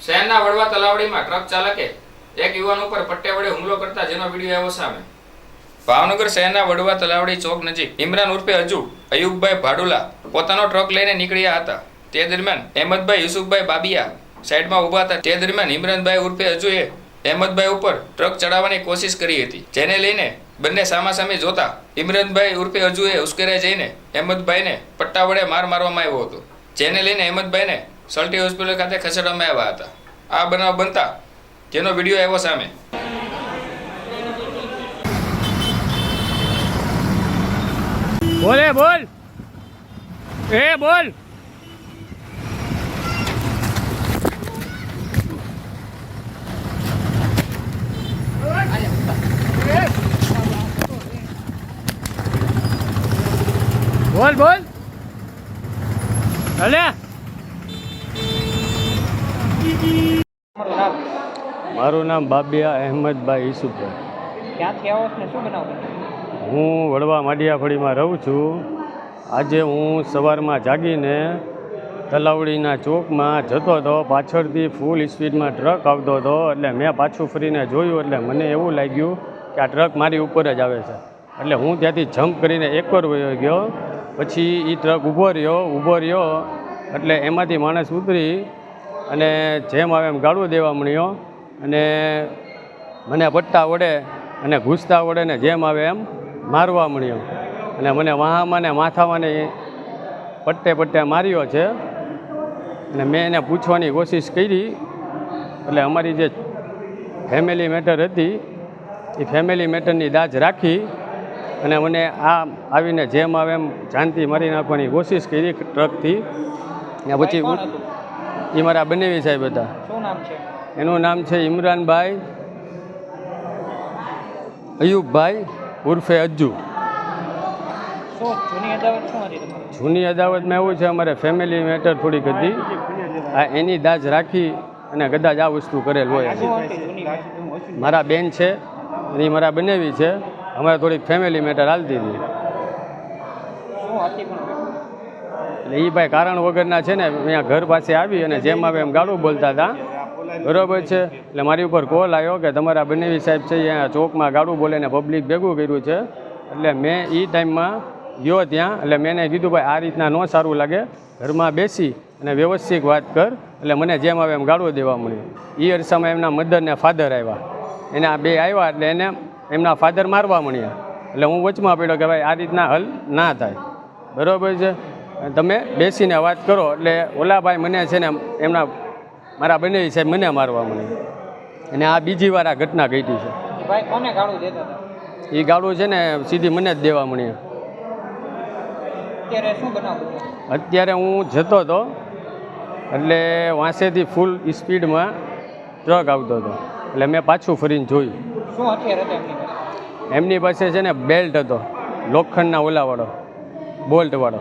શહેરના વડવા તલાવડીમાં ટ્રક ચાલકે એક યુવાન ઉપર પટ્ટે વડે હુમલો કરતા જેનો વીડિયો આવ્યો સામે. ભાવનગર શહેરના વડવા તલાવડી ચોક નજીક ઇમરાન ઉર્ફે અજુ, અયુબભાઈ ભાડુલા પોતાનો ટ્રક લઈને નીકળ્યા હતા. તે દરમિયાન અહેમદભાઈ યુસુફભાઈ બાબિયા સાઈડમાં ઊભા હતા. તે દરમિયાન ઇમરાનભાઈ ઉર્ફે અજુએ અહેમદભાઈ ઉપર ટ્રક ચડાવવાની કોશિશ કરી હતી, જેને લઈને બંને સામાસામે જોતા ઇમરાનભાઈ ઉર્ફે અજુએ ઉશ્કેરાઈ જઈને અહેમદભાઈને પટ્ટા વડે માર મારવામાં આવ્યો હતો, જેને લઈને અહેમદભાઈને સલ્ટી હોસ્પિટલ ખાતે ખસેડવામાં આવ્યા હતા. આ બનાવ બનતા જેનો વીડિયો આવ્યો સામે. બોલે, બોલ. એ, બોલ. બોલ બોલ. હલે તમારું નામ મારું નામ બાબિયા અહેમદભાઈ ઈસુભાઈ ક્યાંથી આવો છો શું બનાવ હું વડવા માડિયાફળીમાં રહું છું. આજે હું સવારમાં જાગીને તલાવડીના ચોકમાં જતો હતો પાછળથી ફૂલ સ્પીડમાં ટ્રક આવતો હતો એટલે મેં પાછું ફરીને જોયું એટલે મને એવું લાગ્યું કે આ ટ્રક મારી ઉપર જ આવે છે. એટલે હું ત્યાંથી જમ્પ કરીને એકવાર વયો ગયો પછી એ ટ્રક ઊભો રહ્યો ઊભો રહ્યો એટલે એમાંથી માણસ ઉતરી અને જેમ આવે એમ ગાળો દેવા મળ્યો અને મને પટ્ટા વડે અને ઘૂસતા વડે ને જેમ આવે એમ મારવા મળ્યો. અને મને વાહામાં ને માથામાં પટ્ટે પટ્ટે માર્યો છે. અને મેં એને પૂછવાની કોશિશ કરી. એટલે અમારી જે ફેમિલી મેટર હતી, એ ફેમિલી મેટરની દાજ રાખી અને મને આ આવીને જેમ આવે એમ જાનથી મારી નાખવાની કોશિશ કરી ટ્રકથી. ને પછી? એ મારા બનેવી સાહેબ હતા. શું નામ છે? એનું નામ છે ઇમરાનભાઈ અયુબભાઈ ઉર્ફે અજ્જુ. જૂની અદાવતમાં એવું છે અમારે ફેમિલી મેટર થોડીક હતી. આ એની દાજ રાખી અને કદાચ આ વસ્તુ કરેલ હોય? મારા બેન છે એ મારા બનેવી છે. અમારે થોડીક ફેમિલી મેટર હાલતી હતી. એટલે એ ભાઈ કારણ વગરના છે ને, અહીંયા ઘર પાસે આવી અને જેમ આવે એમ ગાળું બોલતા હતા. બરોબર છે? એટલે મારી ઉપર કોલ આવ્યો કે તમારા બનેવી સાહેબ છે અહીંયા ચોકમાં ગાળું બોલે ને પબ્લિક ભેગું કર્યું છે. એટલે મેં એ ટાઈમમાં ગયો ત્યાં, એટલે મેં એને કીધું, ભાઈ, આ રીતના ન સારું લાગે. ઘરમાં બેસી અને વ્યવસ્થિત વાત કર. એટલે મને જેમ આવે એમ ગાળું દેવા મળ્યું. એ અરસામાં એમના મધર ને ફાધર આવ્યા. એના બે આવ્યા એટલે એને એમના ફાધર મારવા મળ્યા. એટલે હું વચમાં પડ્યો કે, ભાઈ, આ રીતના હલ ના થાય. બરાબર છે? તમે બેસીને વાત કરો એટલે ઓલા ભાઈ મને છે ને એમના મારા બંને સાહેબ મને મારવા મને અને આ બીજી વાર આ ઘટના ઘટી છે. એ ભાઈ કોને ગાળું દેતા એ ગાડું છે ને સીધી મને જ દેવા મળી. અત્યારે શું બનાવ? અત્યારે હું જતો હતો એટલે વાંસેથી ફૂલ સ્પીડમાં ટ્રક આવતો હતો. એટલે મેં પાછું ફરીને જોયું. શું હથિયાર હતા એમની પાસે? છે ને બેલ્ટ હતો. લોખંડના ઓલાવાળો બોલ્ટવાળો.